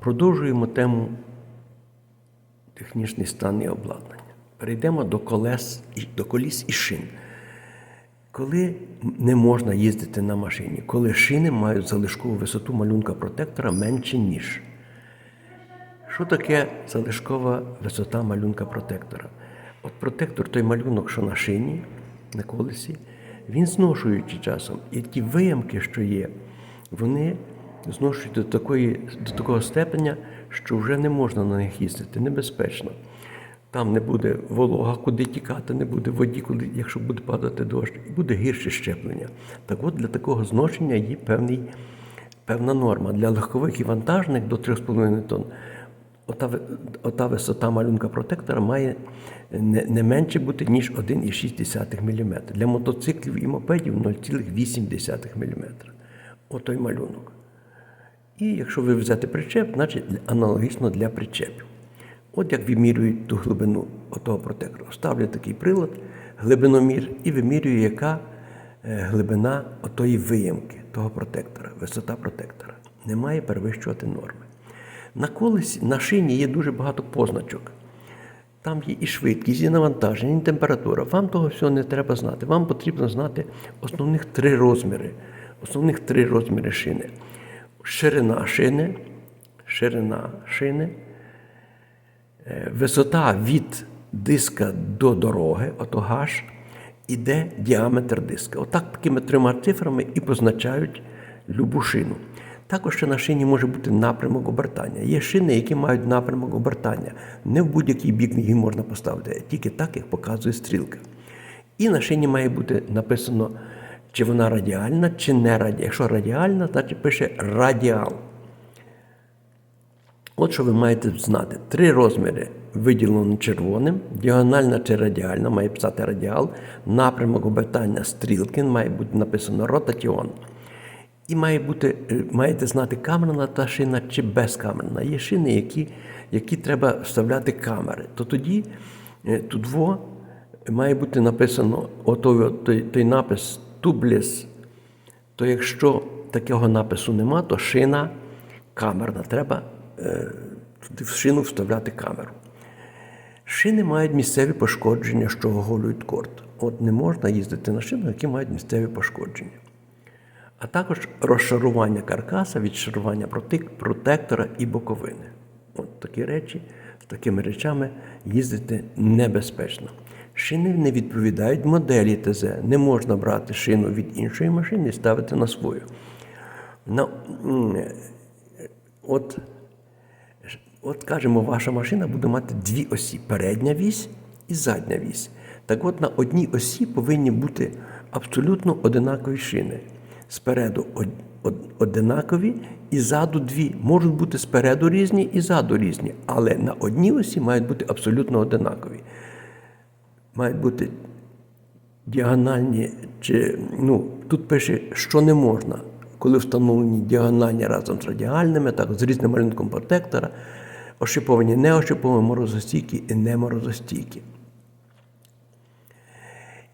Продовжуємо тему технічний стан і обладнання. Перейдемо до колес до коліс і шин. Коли не можна їздити на машині, коли шини мають залишкову висоту малюнка протектора менше, ніж. Що таке залишкова висота малюнка протектора? От протектор, той малюнок, що на шині, на колесі, він зношуючи часом. І ті виямки, що є, вони зношують до, такої, до такого степеня, що вже не можна на них їздити, небезпечно. Там не буде волога, куди тікати, не буде воді, куди, якщо буде падати дощ, і буде гірше щеплення. Так от для такого зношення є певний, певна норма. Для легкових і вантажних до 3,5 тонн ота, ота висота малюнка протектора має не, не менше бути, ніж 1,6 мм. Для мотоциклів і мопедів 0,8 мм. Отой малюнок. І якщо ви взяти причеп, значить аналогічно для причепів. От як вимірюють ту глибину отого протектора. Ставлять такий прилад, глибиномір, і вимірює, яка е, глибина отої виямки того протектора, висота протектора. Не має перевищувати норми. На колесі, на шині є дуже багато позначок. Там є і швидкість, і навантаження, і температура. Вам того всього не треба знати. Вам потрібно знати основних три розміри. Основних три розміри шини. Ширина шини, ширина шини, е, висота від диска до дороги, ото гаш, іде діаметр диска. Отак такими трьома цифрами і позначають любу шину. Також ще на шині може бути напрямок обертання. Є шини, які мають напрямок обертання. Не в будь-який бік її можна поставити, тільки так, як показує стрілка. І на шині має бути написано, чи вона радіальна, чи не радіальна. Якщо радіальна, значить пише радіал. От що ви маєте знати. Три розміри виділено червоним, діагональна чи радіальна, має писати радіал, напрямок обертання стрілки, має бути написано ротаціон. І має бути, е, маєте знати, камерна та шина чи безкамерна. Є шини, які, які треба вставляти камери. То тоді е, тут во має бути написано отой, от той, той напис тубліс. То якщо такого напису нема, то шина камерна. Треба е, в шину вставляти камеру. Шини мають місцеві пошкодження, що оголюють корт. От не можна їздити на шинах, які мають місцеві пошкодження. А також розшарування каркаса, відшарування протектора і боковини. От такі речі, з такими речами їздити небезпечно. Шини не відповідають моделі ТЗ. Не можна брати шину від іншої машини і ставити на свою. На, от, от кажемо, ваша машина буде мати дві осі: передня вісь і задня вісь. Так от на одній осі повинні бути абсолютно одинакові шини. Спереду од- од- одинакові і ззаду дві. Можуть бути спереду різні і ззаду різні, але на одній осі мають бути абсолютно одинакові. Мають бути діагональні, чи ну, тут пише, що не можна, коли встановлені діагональні разом з радіальними, так, з різним малюнком протектора, ошиповані, неошиповані, морозостійкі і неморозостійкі.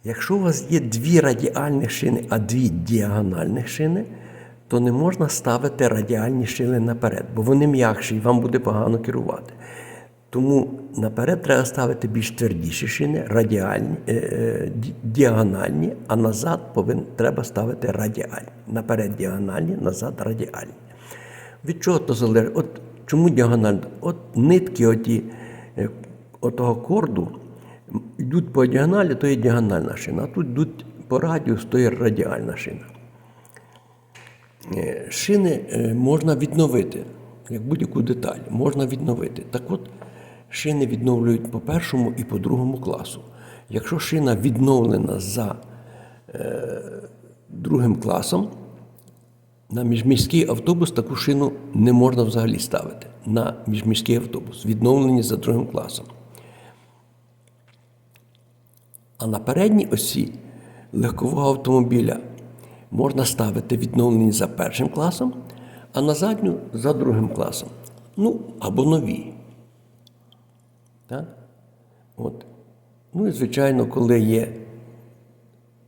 Якщо у вас є дві радіальні шини, а дві діагональних шини, то не можна ставити радіальні шини наперед, бо вони м'якші і вам буде погано керувати. Тому наперед треба ставити більш твердіші шини, радіальні, е, е, діагональні, а назад повин, треба ставити радіальні. Наперед діагональні, назад радіальні. Від чого то залежить? От чому діагональна? От нитки оті, е, отого корду йдуть по діагоналі, то є діагональна шина, а тут йдуть по радіус, то є радіальна шина. Е, Шини можна відновити, як будь-яку деталь, можна відновити. Так от, шини відновлюють по першому і по другому класу. Якщо шина відновлена за е, другим класом, на міжміський автобус таку шину не можна взагалі ставити. На міжміський автобус, відновлені за другим класом. А на передній осі легкового автомобіля можна ставити відновлені за першим класом, а на задню за другим класом. Ну, або нові. Так? От. Ну і, звичайно, коли є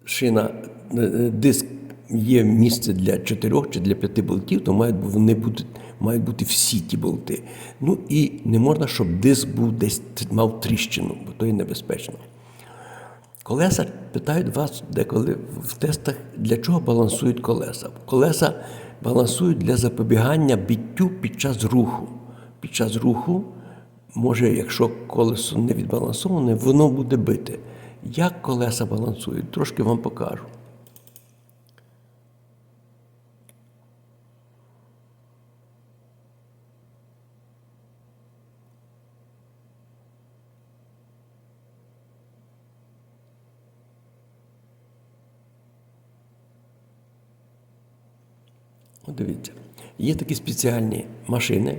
шина, е, е, диск є місце для чотирьох чи для п'яти болтів, то мають вони бути, мають бути всі ті болти. Ну і не можна, щоб диск був десь мав тріщину, бо то є небезпечно. Колеса питають вас деколи в тестах, для чого балансують колеса. Колеса балансують для запобігання біттю під час руху. Під час руху, може, якщо колесо не відбалансоване, воно буде бити. Як колеса балансують, трошки вам покажу. Дивіться, є такі спеціальні машини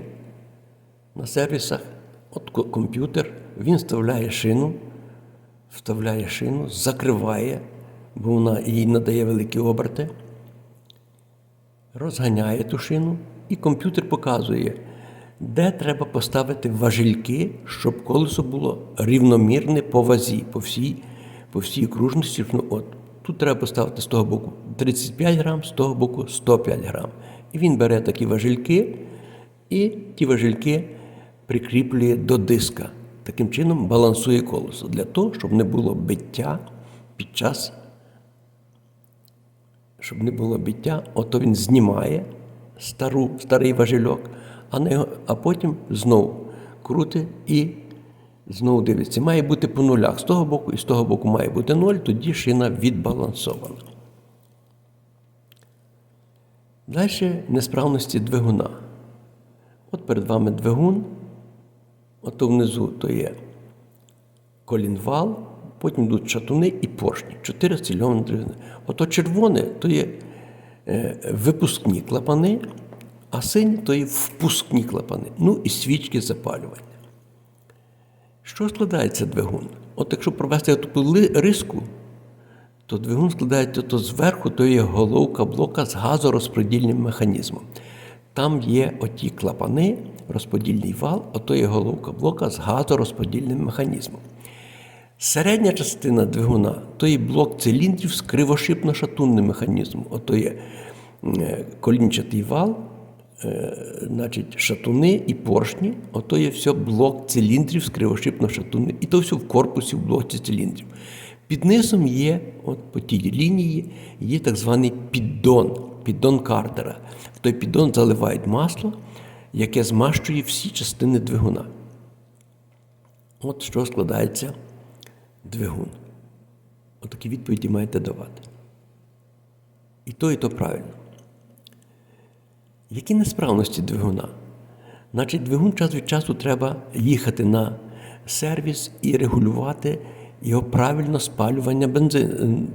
на сервісах. От комп'ютер, він вставляє шину, вставляє шину, закриває, бо вона їй надає великі оберти, розганяє ту шину, і комп'ютер показує, де треба поставити важельки, щоб колесо було рівномірне по вазі, по всій, по всій окружності. Ну, От, тут треба поставити з того боку 35 грам, з того боку 105 грам. І він бере такі важельки, і ті важельки прикріплює до диска. Таким чином балансує колесо для того, щоб не було биття під час щоб не було биття, ото він знімає стару, старий важельок, а, не, його- а потім знову крутить і знову дивиться. Має бути по нулях з того боку і з того боку має бути ноль, тоді шина відбалансована. Далі несправності двигуна. От перед вами двигун, ото внизу то є колінвал, потім йдуть шатуни і поршні. Чотири цільовані двигуни. Ото червоне то є е, випускні клапани, а сині то є впускні клапани. Ну і свічки запалювання. Що складається двигун? От якщо провести таку риску, то двигун складається то зверху, то є головка блока з газорозподільним механізмом. Там є оті клапани, розподільний вал, ото є головка блока з газорозподільним механізмом. Середня частина двигуна то є блок циліндрів з кривошипно-шатунним механізмом. Ото є е, колінчатий вал, е, значить, шатуни і поршні. Ото є все блок циліндрів з кривошипно-шатунним. І то все в корпусі в блоці циліндрів. Під низом є, от по тій лінії, є так званий піддон, піддон Картера. В той піддон заливають масло, яке змащує всі частини двигуна. От що складається двигун. Отакі відповіді маєте давати. І то, і то правильно. Які несправності двигуна? Значить, двигун час від часу треба їхати на сервіс і регулювати його правильне спалювання бензин,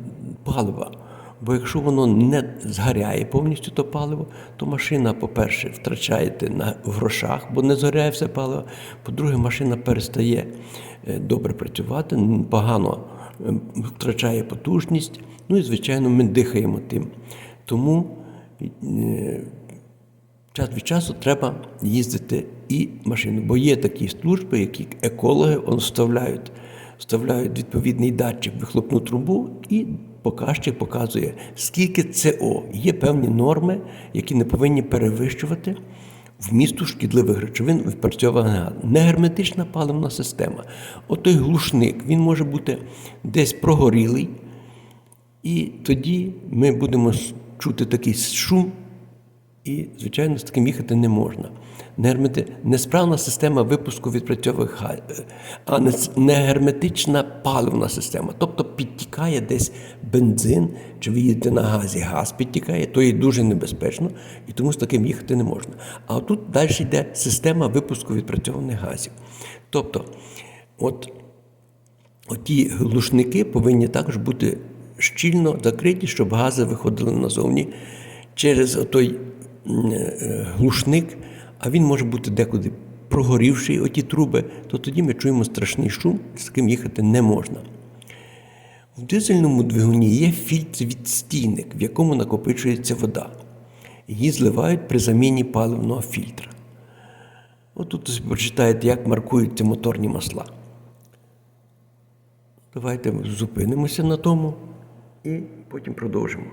палива. Бо якщо воно не згоряє повністю то паливо, то машина, по-перше, втрачаєте на грошах, бо не згоряє все паливо. По-друге, машина перестає е, добре працювати, погано е, втрачає потужність. Ну і, звичайно, ми дихаємо тим. Тому е, час від часу треба їздити і машину. Бо є такі служби, які екологи вставляють, вставляють відповідний датчик вихлопну трубу і показчик показує, скільки СО. Є певні норми, які не повинні перевищувати вмісту шкідливих речовин в відпрацьованих газах. Негерметична паливна система. Отой глушник, він може бути десь прогорілий, і тоді ми будемо чути такий шум, і, звичайно, з таким їхати не можна. Нермети... Несправна система випуску відпрацьових газів, а не герметична паливна система. Тобто підтікає десь бензин, чи ви їдете на газі, газ підтікає, то є дуже небезпечно, і тому з таким їхати не можна. А тут далі йде система випуску відпрацьованих газів. Тобто, от Оті глушники повинні також бути щільно закриті, щоб гази виходили назовні через той е, глушник, а він може бути декуди прогорівший оті труби, то тоді ми чуємо страшний шум, з таким їхати не можна. В дизельному двигуні є фільтр-відстійник, в якому накопичується вода. Її зливають при заміні паливного фільтра. От тут прочитаєте, як маркуються моторні масла. Давайте зупинимося на тому і потім продовжимо.